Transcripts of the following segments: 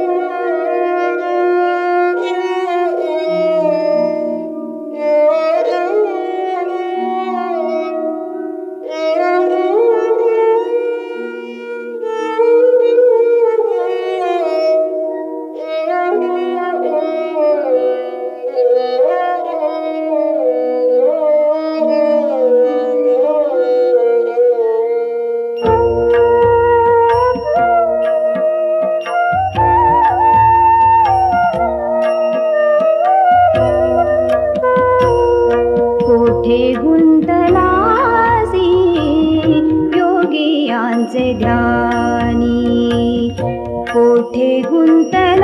Música माझे ध्यानी कोठे गुंतलासी?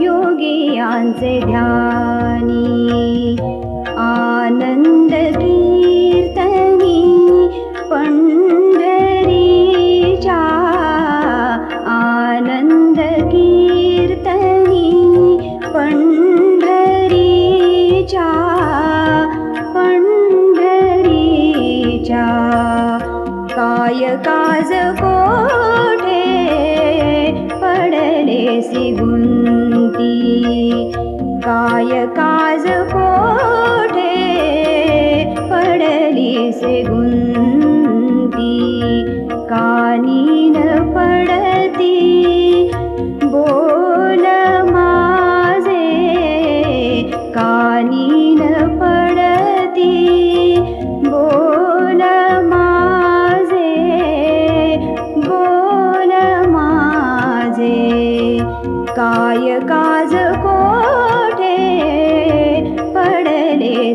योगी यांचे ध्यान. काय काज कोठे? पडलेसी गुंती काय काज कोठे? पडलीसे गुंती कानीन पडती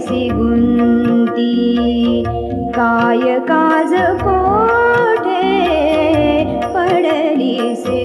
गुंती काय काज कोठे पडलीसी काय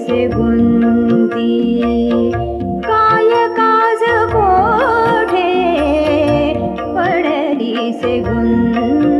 पडली से गुंती काय काज कोठे पडली से तुका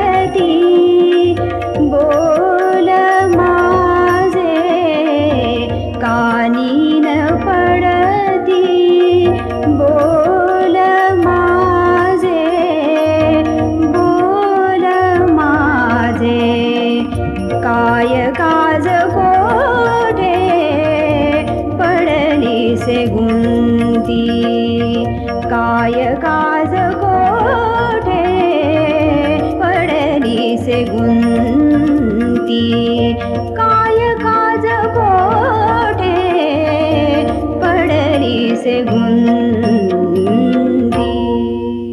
से गुंती काय काज कोठे पडली से गुंती काय काज कोठे पडली से गुंती